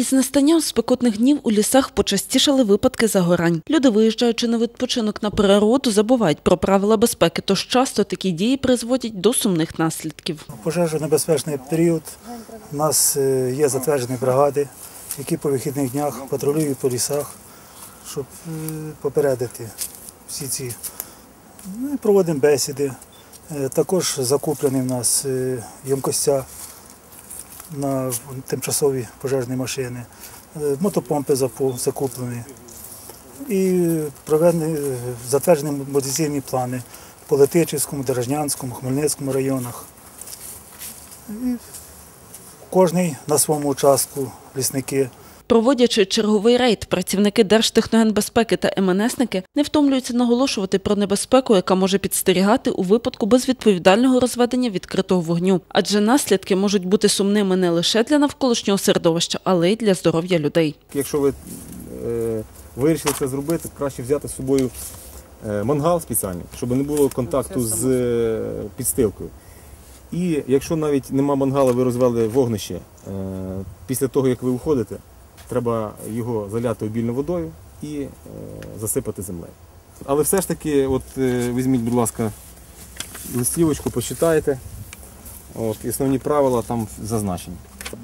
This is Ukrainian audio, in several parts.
Із настанням спекотних днів у лісах почастішали випадки загорань. Люди, виїжджаючи на відпочинок на природу, забувають про правила безпеки, тож часто такі дії призводять до сумних наслідків. Пожежонебезпечний період. У нас е, є затверджені бригади, які по вихідних днях патрулюють по лісах, щоб е, попередити всі ці. Ну, і проводимо бесіди. Е, Також закуплені в нас ємкостя на тимчасові пожежні машини, е, мотопомпи закуплені. І е, затверджені мобілізаційні плани по Летичівському, Дорожнянському, Хмельницькому районах. Кожний на своєму участку лісники. Проводячи черговий рейд, працівники Держтехногенбезпеки та МНСники не втомлюються наголошувати про небезпеку, яка може підстерігати у випадку безвідповідального розведення відкритого вогню. Адже наслідки можуть бути сумними не лише для навколишнього середовища, але й для здоров'я людей. Якщо ви е, вирішили це зробити, краще взяти з собою е, мангал спеціальний, щоб не було контакту з е, підстилкою. І якщо навіть нема мангала, ви розвели вогнище, е, після того як ви уходите, треба його заляти обільною водою і е, засипати землею. Але все ж таки, от е, візьміть, будь ласка, листівочку, почитайте. От, основні правила там зазначені.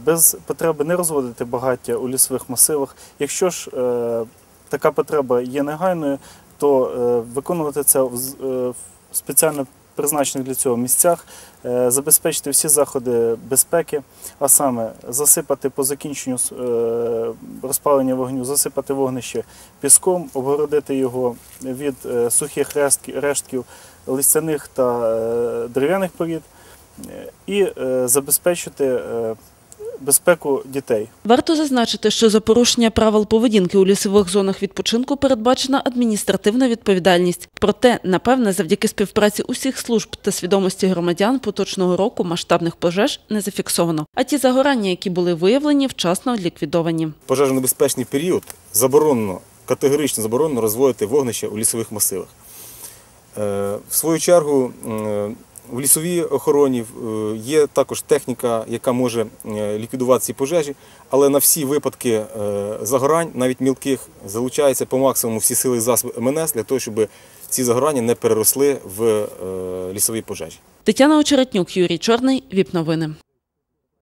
без потреби не розводити багаття у лісових масивах. Якщо ж е, така потреба є негайною, то е, виконувати це в е, спеціально призначених для цього місцях, е, забезпечити всі заходи безпеки, а саме засипати по закінченню е, розпалення вогню, засипати вогнище піском, обгородити його від е, сухих рештків листяних та дерев'яних порід і забезпечити безпеку дітей. Варто зазначити, що за порушення правил поведінки у лісових зонах відпочинку передбачена адміністративна відповідальність. Проте, напевне, завдяки співпраці усіх служб та свідомості громадян поточного року масштабних пожеж не зафіксовано. А ті загорання, які були виявлені, вчасно ліквідовані. пожежонебезпечний період заборонено, категорично заборонено розводити вогнище у лісових масивах. Е, В свою чергу, е, в лісовій охороні е, є також техніка, яка може е, ліквідувати ці пожежі, але на всі випадки е, загорань, навіть мілких, залучаються по максимуму всі сили і засоби МНС для того, щоб ці загорання не переросли в лісові пожежі. Тетяна Очеретнюк, Юрій Чорний, ВІП Новини.